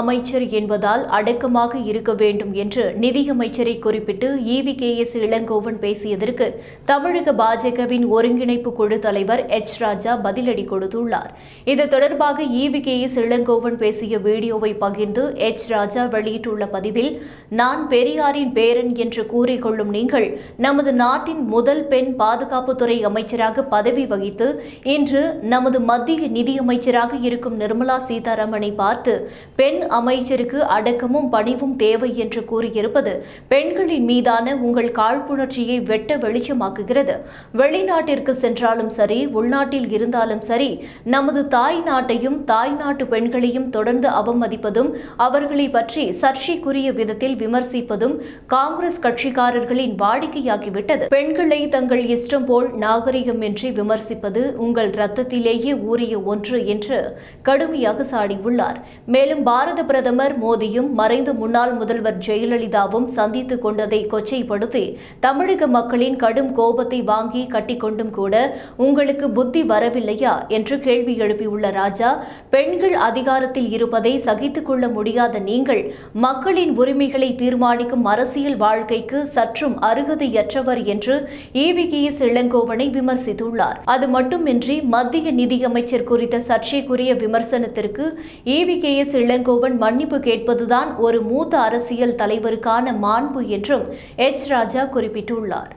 அமைச்சர் என்பதால் அடக்கமாக இருக்க வேண்டும் என்று நிதியமைச்சரை குறிப்பிட்டு இவி கே எஸ் இளங்கோவன் பேசியதற்கு தமிழக பாஜகவின் ஒருங்கிணைப்பு குழு தலைவர் எச் ராஜா பதிலடி கொடுத்துள்ளார். இது தொடர்பாக இவி கே எஸ் இளங்கோவன் பேசிய வீடியோவை பகிர்ந்து எச் ராஜா வெளியிட்டுள்ள பதிவில் நான் பெரியாரின் பேரன் என்று கூறிக்கொள்ளும் நீங்கள் நமது நாட்டின் முதல் பெண் பாதுகாப்புத்துறை அமைச்சராக பதவி வகித்து இன்று நமது மத்திய நிதியமைச்சராக இருக்கும் நிர்மலா சீதாராமனை பார்த்து பெண் அமைச்சருக்கு அடக்கமும் பணிவும் தேவை என்று கூறியிருப்பது பெண்களின் மீதான உங்கள் காழ்ப்புணர்ச்சியை வெட்ட வெளிச்சமாக்குகிறது. வெளிநாட்டிற்கு சென்றாலும் சரி உள்நாட்டில் இருந்தாலும் சரி நமது தாய் நாட்டையும் தாய் நாட்டு பெண்களையும் தொடர்ந்து அவமதிப்பதும் அவர்களை பற்றி சர்ச்சைக்குரிய விதத்தில் விமர்சிப்பதும் காங்கிரஸ் கட்சிக்காரர்களின் வாடிக்கையாகிவிட்டது. பெண்களை தங்கள் இஷ்டம் போல் நாகரிகமின்றி விமர்சிப்பது உங்கள் ரத்தத்திலேயே ஊறிய ஒன்று என்று கடுமையாக சாடியுள்ளார். மேலும் பாரத பிரதமர் மோடியும் மறைந்த முன்னாள் முதல்வர் ஜெயலலிதாவும் சந்தித்துக் கொண்டதை கொச்சைப்படுத்தி தமிழக மக்களின் கடும் கோபத்தை வாங்கி கட்டிக்கொண்டும் கூட உங்களுக்கு புத்தி வரவில்லையா என்று கேள்வி எழுப்பியுள்ள ராஜா பெண்கள் அதிகாரத்தில் இருப்பதை சகித்துக் கொள்ள முடியாத நீங்கள் மக்களின் உரிமைகளை தீர்மானிக்கும் அரசியல் வாழ்க்கைக்கு சற்றும் அருகதையற்றவர் என்று ஈவிகேஎஸ் இளங்கோவனை விமர்சித்துள்ளார். அது மட்டுமின்றி மத்திய நிதியமைச்சர் குறித்த சர்ச்சைக்குரிய விமர்சனத்திற்கு ஈவிகேஎஸ் இளங்கோவன் மன்னிப்பு கேட்பதுதான் ஒரு மூத்த அரசியல் தலைவருக்கான மாண்பு என்றும் எச். ராஜா குறிப்பிட்டுள்ளார்.